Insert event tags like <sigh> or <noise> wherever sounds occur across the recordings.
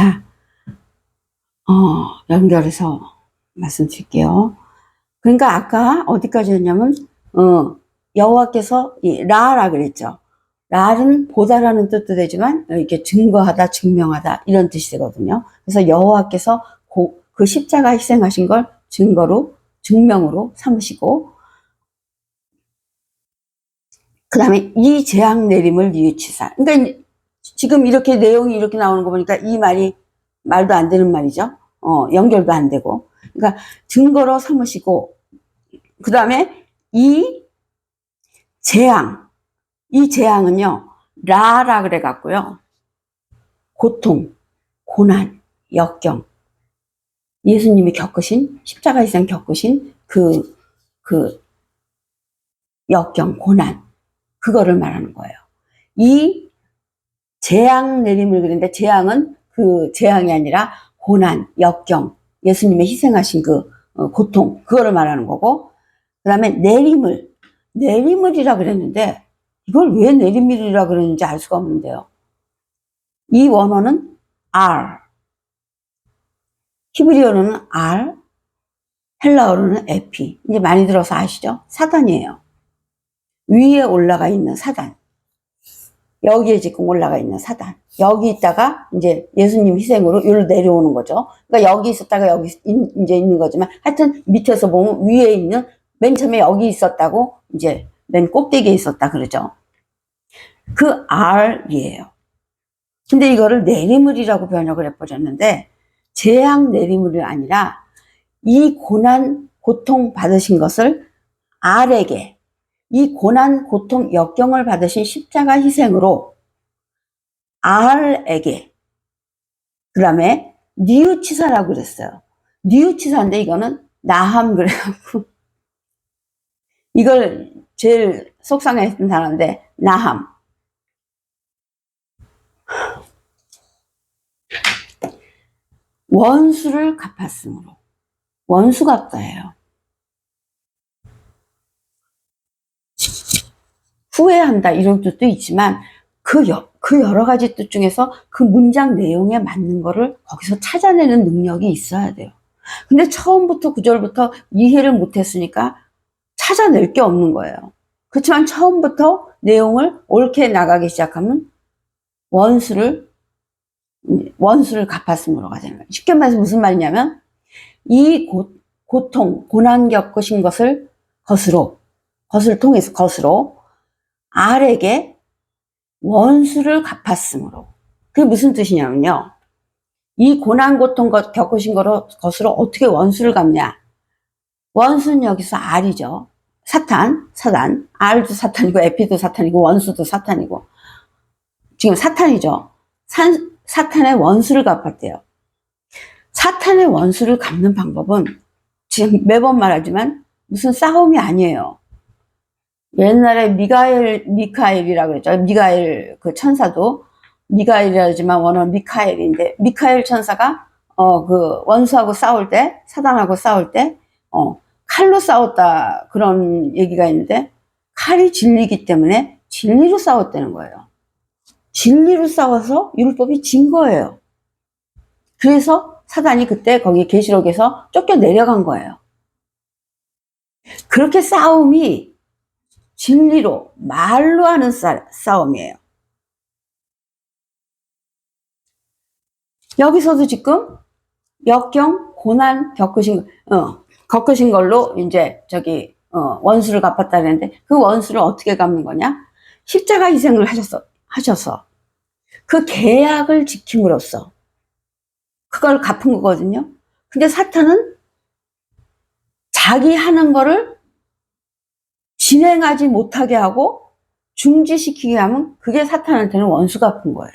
자, 어, 연결해서 말씀드릴게요. 그러니까 아까 어디까지 했냐면, 어, 여호와께서 이 라라 그랬죠. 라는 보다라는 뜻도 되지만 이렇게 증거하다, 증명하다 이런 뜻이 되거든요. 그래서 여호와께서 고- 그 십자가 희생하신 걸 증거로 증명으로 삼으시고 그 다음에 이 재앙 내림을 뉘우치사. 그러니까 이- 지금 이렇게 내용이 이렇게 나오는 거 보니까 이 말이 말도 안 되는 말이죠. 어, 연결도 안 되고. 그러니까 증거로 삼으시고 그 다음에 이 재앙 이 재앙은요 라라 그래 갖고요 고통, 고난, 역경 예수님이 겪으신 십자가 이상 겪으신 그 그 역경, 고난 그거를 말하는 거예요. 이 재앙 내림을 그랬는데 재앙은 그 재앙이 아니라 고난, 역경, 예수님의 희생하신 그 어, 고통 그거를 말하는 거고 그 다음에 내림을 내림을이라 그랬는데 이걸 왜 내림이라 그랬는지 알 수가 없는데요. 이 원어는 R 히브리어로는 R 헬라어로는 에피 이제 많이 들어서 아시죠? 사단이에요. 위에 올라가 있는 사단 여기에 지금 올라가 있는 사단. 여기 있다가 이제 예수님 희생으로 여기로 내려오는 거죠. 그러니까 여기 있었다가 여기 있- 이제 있는 거지만 하여튼 밑에서 보면 위에 있는 맨 처음에 여기 있었다고 이제 맨 꼭대기에 있었다 그러죠. 그 R이에요. 근데 이거를 내리물이라고 번역을 해버렸는데 재앙 내리물이 아니라 이 고난 고통 받으신 것을 R에게 이 고난, 고통, 역경을 받으신 십자가 희생으로 R에게 그 다음에 니우치사라고 그랬어요. 니우치사인데 이거는 나함 그래갖고 <laughs> 이걸 제일 속상했던 단어인데 나함 원수를 갚았으므로 원수 갚다예요. 후회한다 이런 뜻도 있지만 그, 여, 그 여러 가지 뜻 중에서 그 문장 내용에 맞는 거를 거기서 찾아내는 능력이 있어야 돼요. 근데 처음부터 구절부터 이해를 못했으니까 찾아낼 게 없는 거예요. 그렇지만 처음부터 내용을 옳게 나가기 시작하면 원수를 원수를 갚았음으로 거예요. 쉽게 말해서 무슨 말이냐면 이 고, 고통, 고난 겪으신 것을 것으로 것을 통해서 것으로 R에게 원수를 갚았으므로. 그게 무슨 뜻이냐면요. 이 고난, 고통 거- 겪으신 것으로 어떻게 원수를 갚냐. 원수는 여기서 R이죠. 사탄, 사단. R도 사탄이고, 에피도 사탄이고, 원수도 사탄이고. 지금 사탄이죠. 산, 사탄의 원수를 갚았대요. 사탄의 원수를 갚는 방법은 지금 매번 말하지만 무슨 싸움이 아니에요. 옛날에 미가엘, 미카엘이라고 그랬죠. 미가엘 그 천사도 미가엘이라지만 원어는 미카엘인데, 미카엘 천사가, 어, 그 원수하고 싸울 때, 사단하고 싸울 때, 어, 칼로 싸웠다. 그런 얘기가 있는데, 칼이 진리기 때문에 진리로 싸웠다는 거예요. 진리로 싸워서 율법이 진 거예요. 그래서 사단이 그때 거기 계시록에서 쫓겨 내려간 거예요. 그렇게 싸움이 진리로 말로 하는 싸, 싸움이에요. 여기서도 지금 역경 고난 겪으신 어, 겪으신 걸로 이제 저기 어, 원수를 갚았다는데 그 원수를 어떻게 갚는 거냐? 십자가 희생을 하셨어 하셔서 그 계약을 지킴으로써 그걸 갚은 거거든요. 근데 사탄은 자기 하는 거를 진행하지 못하게 하고 중지시키게 하면 그게 사탄한테는 원수 갚은 거예요.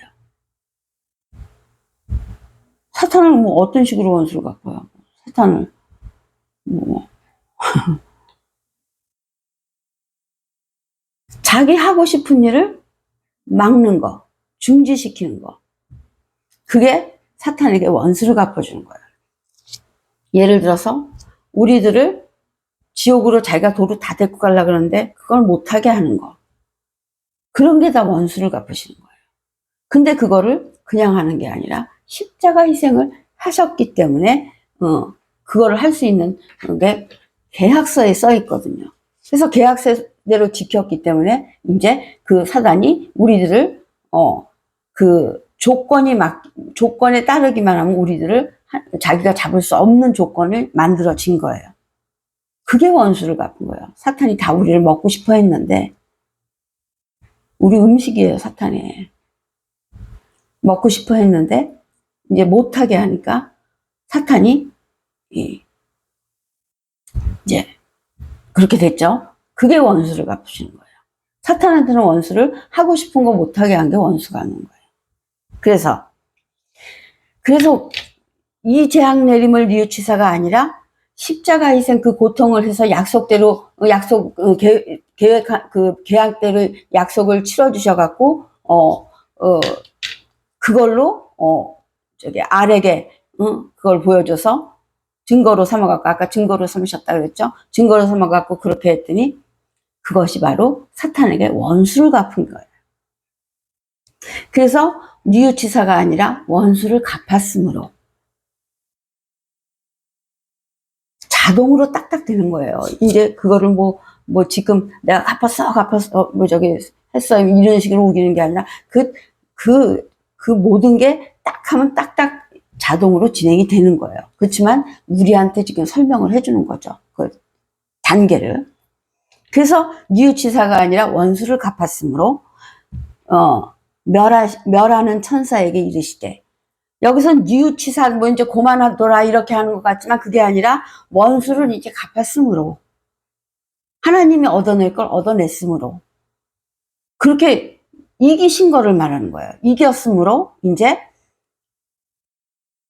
사탄을 뭐 어떤 식으로 원수를 갚아요? 사탄을 뭐 <laughs> 자기 하고 싶은 일을 막는 거, 중지시키는 거. 그게 사탄에게 원수를 갚아주는 거예요. 예를 들어서 우리들을 지옥으로 자기가 도로 다 데리고 가려고 그러는데 그걸 못하게 하는 거. 그런 게 다 원수를 갚으시는 거예요. 근데 그거를 그냥 하는 게 아니라 십자가 희생을 하셨기 때문에 어, 그거를 할 수 있는 게 계약서에 써 있거든요. 그래서 계약서대로 지켰기 때문에 이제 그 사단이 우리들을 어 그 조건이 막 조건에 따르기만 하면 우리들을 하- 자기가 잡을 수 없는 조건을 만들어진 거예요. 그게 원수를 갚은 거예요. 사탄이 다 우리를 먹고 싶어 했는데 우리 음식이에요, 사탄이. 먹고 싶어 했는데 이제 못하게 하니까 사탄이 이, 이제 그렇게 됐죠. 그게 원수를 갚으시는 거예요. 사탄한테는 원수를 하고 싶은 거 못하게 한 게 원수가 하는 거예요. 그래서 그래서 이 재앙 내림을 뉘우치사가 아니라 십자가 희생 그 고통을 해서 약속대로 어, 약속 어, 계, 계획 그 계약대로 약속을 치러 주셔 갖고 어 어 그걸로 어 저기 알에게 응, 그걸 보여줘서 증거로 삼아 갖고 아까 증거로 삼으셨다 그랬죠? 증거로 삼아 갖고 그렇게 했더니 그것이 바로 사탄에게 원수를 갚은 거예요. 그래서 뉘우치사가 아니라 원수를 갚았으므로 자동으로 딱딱 되는 거예요. 이제 그거를 뭐, 뭐 지금 내가 갚았어, 갚았어, 뭐 저기 했어, 이런 식으로 우기는 게 아니라 그, 그, 그 모든 게 딱 하면 딱딱 자동으로 진행이 되는 거예요. 그렇지만 우리한테 지금 설명을 해주는 거죠. 그 단계를. 그래서 뉘우치사가 아니라 원수를 갚았으므로, 어, 멸하, 멸하는 천사에게 이르시되, 여기서 뉘우치사, 뭐 이제 고만하더라, 이렇게 하는 것 같지만 그게 아니라 원수를 이제 갚았으므로, 하나님이 얻어낼 걸 얻어냈으므로, 그렇게 이기신 거를 말하는 거예요. 이겼으므로, 이제,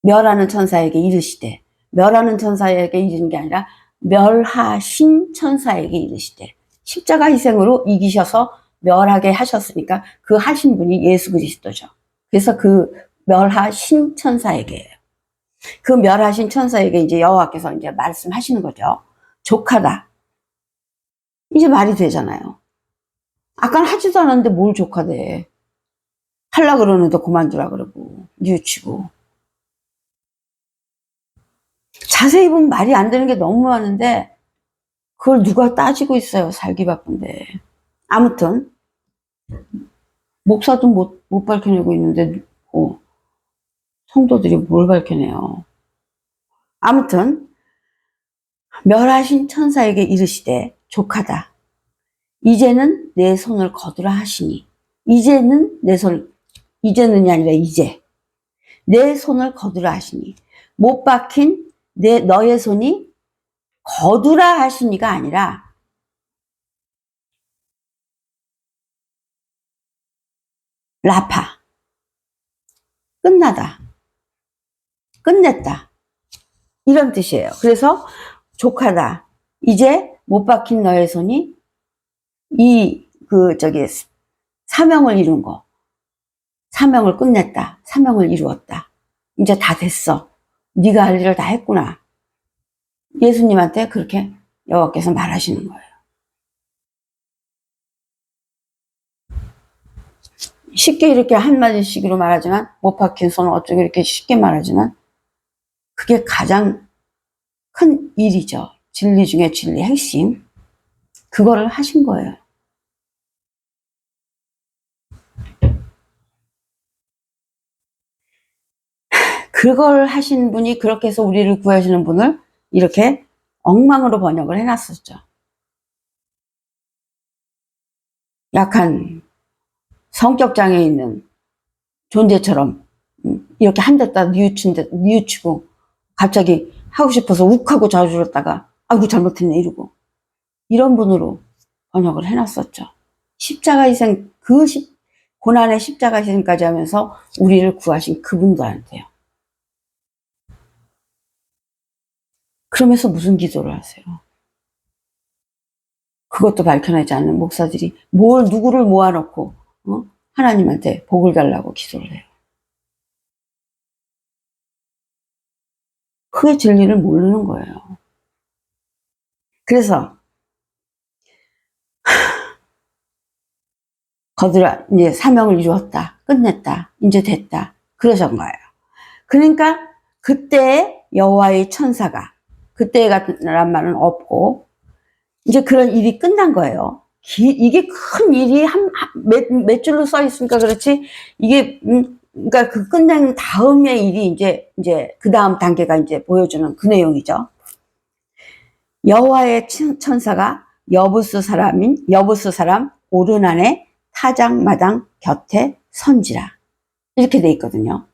멸하는 천사에게 이르시되, 멸하는 천사에게 이르는 게 아니라, 멸하신 천사에게 이르시되, 십자가 희생으로 이기셔서 멸하게 하셨으니까 그 하신 분이 예수 그리스도죠. 그래서 그 멸하신 천사에게예요. 그 멸하신 천사에게 이제 여호와께서 이제 말씀하시는 거죠. 족하다. 이제 말이 되잖아요. 아까는 하지도 않았는데 뭘 족하대. 할라 그러는데 그만두라 그러고 뉘우치고. 자세히 보면 말이 안 되는 게 너무 많은데 그걸 누가 따지고 있어요. 살기 바쁜데. 아무튼 목사도 못, 못 밝혀내고 있는데 어, 성도들이 뭘 밝혀내요. 아무튼 멸하신 천사에게 이르시되 족하다. 이제는 내 손을 거두라 하시니 이제는 내 손, 이제는이 아니라 이제 내 손을 거두라 하시니 못 박힌 내 너의 손이 거두라 하시니가 아니라 라파 끝나다 끝냈다. 이런 뜻이에요. 그래서 족하다. 이제 못 박힌 너의 손이 이 그 저기 사명을 이룬 거. 사명을 끝냈다. 사명을 이루었다. 이제 다 됐어. 네가 할 일을 다 했구나. 예수님한테 그렇게 여호와께서 말하시는 거예요. 쉽게 이렇게 한마디씩으로 말하지만 못 박힌 손은 어쩌고 이렇게 쉽게 말하지만 그게 가장 큰 일이죠. 진리 중에 진리 핵심. 그거를 하신 거예요. 그걸 하신 분이 그렇게 해서 우리를 구하시는 분을 이렇게 엉망으로 번역을 해놨었죠. 약한 성격장애 있는 존재처럼 음, 이렇게 한 대다 뉘우친 데 뉘우치고 갑자기 하고 싶어서 욱하고 자주렸다가 아이고 잘못했네 이러고 이런 분으로 번역을 해놨었죠. 십자가 희생 그 십, 고난의 십자가 희생까지 하면서 우리를 구하신 그분들한테요. 그러면서 무슨 기도를 하세요? 그것도 밝혀내지 않는 목사들이 뭘 누구를 모아놓고 어? 하나님한테 복을 달라고 기도를 해요. 그의 진리를 모르는 거예요. 그래서 <laughs> 거들아 이제 사명을 이루었다, 끝냈다, 이제 됐다 그러신 거예요. 그러니까 그때 여호와의 천사가 그때 같은 말은 없고 이제 그런 일이 끝난 거예요. 기- 이게 큰 일이 한, 몇, 몇 줄로 써 있으니까 그렇지, 이게, 음, 그러니까 그 끝낸 다음의 일이 이제, 이제, 그 다음 단계가 이제 보여주는 그 내용이죠. 여호와의 천- 천사가 여부스 사람인, 여부스 사람 오르난의 타작마당 곁에 선지라. 이렇게 돼 있거든요.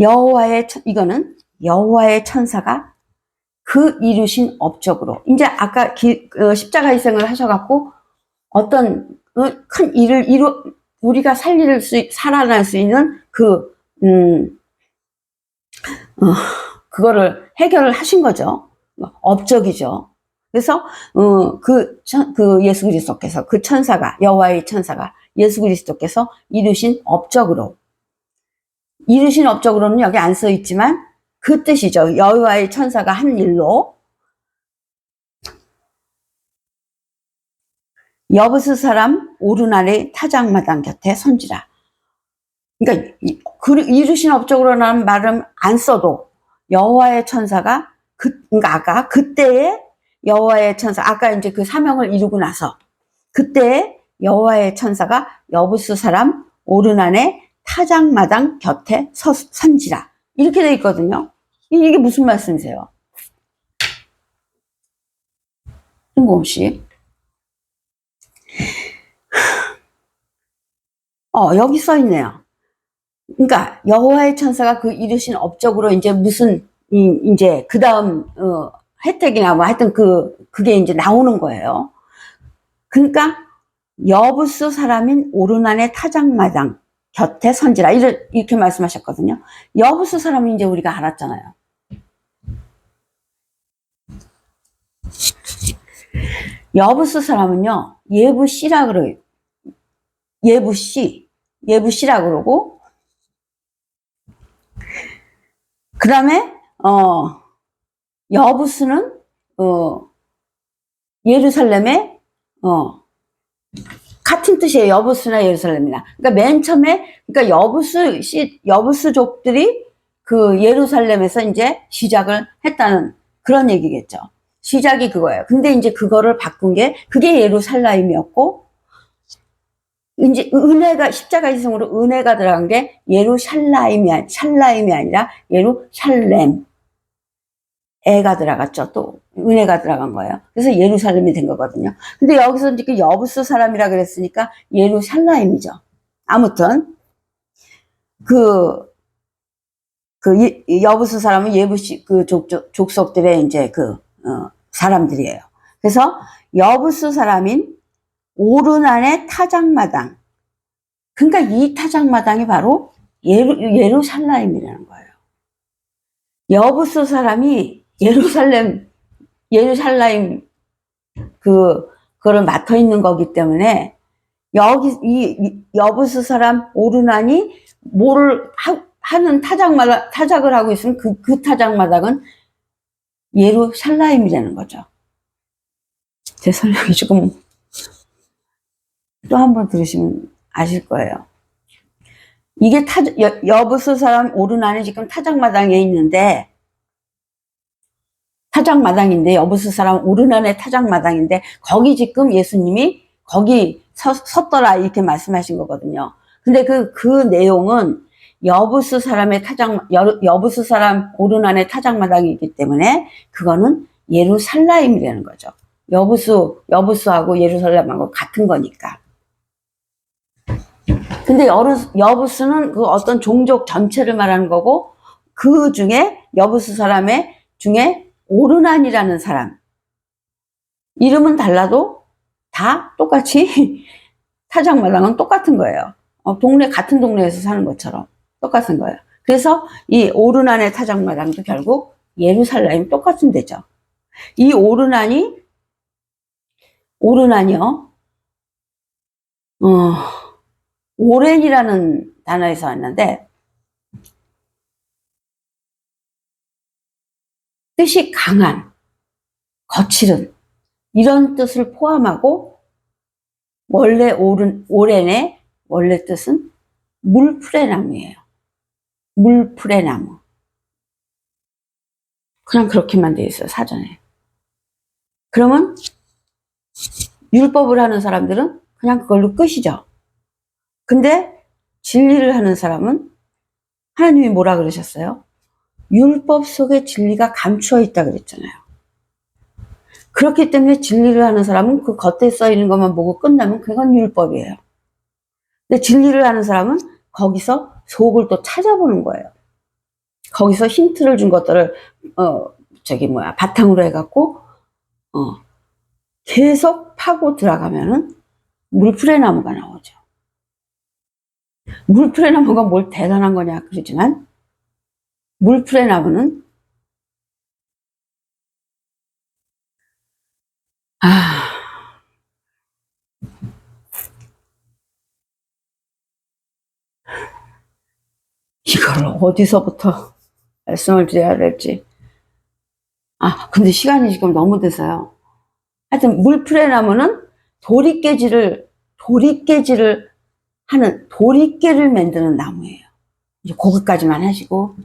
여호와의, 천- 이거는 여호와의 천사가 그 이루신 업적으로, 이제 아까 기- 어, 십자가 희생을 하셔갖고 어떤 어, 큰 일을 이루 우리가 살릴 수 살아날 수 있는 그 음, 어, 그거를 해결을 하신 거죠. 업적이죠. 그래서 어, 그, 천- 그 예수 그리스도께서 그 천사가 여호와의 천사가 예수 그리스도께서 이루신 업적으로 이루신 업적으로는 여기 안 써 있지만 그 뜻이죠. 여호와의 천사가 한 일로 여부스 사람 오르날의 타작마당 곁에 선지라. 그러니까 이- 그 이루신 업적으로라는 말은 안 써도 여호와의 천사가 그 그러니까 아까 그때에 여호와의 천사 아까 이제 그 사명을 이루고 나서 그때에 여호와의 천사가 여부스 사람 오르난의 타작마당 곁에 서, 선지라 이렇게 돼 있거든요. 이- 이게 무슨 말씀이세요? 뜬금없이 어, 여기 써 있네요. 그러니까 여호와의 천사가 그 이루신 업적으로 이제 무슨 이, 이제 그 다음 어, 혜택이나 뭐 하여튼 그 그게 이제 나오는 거예요. 그러니까 여부스 사람인 오르난의 타작마당 곁에 선지라 이렇게, 말씀하셨거든요. 여부스 사람은 이제 우리가 알았잖아요. 여부스 사람은요 예부씨라 그래요. 예부씨, 예부씨라 그러고, 그 다음에, 어, 여부스는, 어, 예루살렘의, 어, 같은 뜻이에요. 여부스나 예루살렘이나. 그러니까 맨 처음에, 그러니까 여부스, 씨, 여부스족들이 그 예루살렘에서 이제 시작을 했다는 그런 얘기겠죠. 시작이 그거예요. 근데 이제 그거를 바꾼 게, 그게 예루살렘이었고, 이제 은혜가 십자가 희생으로 은혜가 들어간 게 예루샬라임이 아니 샬라임이 아니라 예루샬렘. 애가 들어갔죠 또. 은혜가 들어간 거예요. 그래서 예루살렘이 된 거거든요. 근데 여기서 이제 그 여부스 사람이라 그랬으니까 예루샬라임이죠. 아무튼 그, 그 예- 여부스 사람은 예부시 그 족족, 족속들의 이제 그 어, 사람들이에요. 그래서 여부스 사람인 오르난의 타작마당. 그러니까 이 타작마당이 바로 예루, 예루살렘이라는 거예요. 여부스 사람이 예루살렘, 예루살렘 그, 그걸 맡아 있는 거기 때문에 여기, 이, 이 여부스 사람 오르난이 뭐를 하, 하는 타작마당, 타작을 하고 있으면 그, 그 타작마당은 예루살렘이라는 거죠. 제 설명이 조금 또 한 번 들으시면 아실 거예요. 이게 타, 여, 여부스 사람 오르난이 지금 타작마당에 있는데, 타작마당인데, 여부스 사람 오르난의 타작마당인데, 거기 지금 예수님이 거기 서, 섰더라, 이렇게 말씀하신 거거든요. 근데 그, 그 내용은 여부스 사람의 타작, 여, 여부스 사람 오르난의 타작마당이기 때문에, 그거는 예루살렘이라는 거죠. 여부수, 여부수하고 예루살렘하고 같은 거니까. 근데 여루, 여부수는 그 어떤 종족 전체를 말하는 거고, 그 중에, 여부수 사람의 중에 오르난이라는 사람. 이름은 달라도 다 똑같이 <laughs> 타작마당은 똑같은 거예요. 어, 동네, 같은 동네에서 사는 것처럼 똑같은 거예요. 그래서 이 오르난의 타작마당도 결국 예루살렘이 똑같은 데죠. 이 오르난이 오르난이요. 어, 오렌이라는 단어에서 왔는데 뜻이 강한, 거칠은 이런 뜻을 포함하고 원래 오른, 오렌의 원래 뜻은 물풀의 나무예요. 물풀의 나무. 그냥 그렇게만 돼 있어요, 사전에. 그러면 율법을 하는 사람들은 그냥 그걸로 끝이죠. 근데 진리를 하는 사람은 하나님이 뭐라 그러셨어요? 율법 속에 진리가 감추어 있다 그랬잖아요. 그렇기 때문에 진리를 하는 사람은 그 겉에 써 있는 것만 보고 끝나면 그건 율법이에요. 근데 진리를 하는 사람은 거기서 속을 또 찾아보는 거예요. 거기서 힌트를 준 것들을 어 저기 뭐야 바탕으로 해갖고 어 계속 파고 들어가면은 물풀의 나무가 나오죠. 물풀의 나무가 뭘 대단한 거냐 그러지만 물풀의 나무는 아 이걸 어디서부터 말씀을 드려야 될지 아 근데 시간이 지금 너무 돼서요. 하여튼 물풀의 나무는 도리깨질을 도리깨질을 하는 도리깨를 만드는 나무예요. 이제 거기까지만 하시고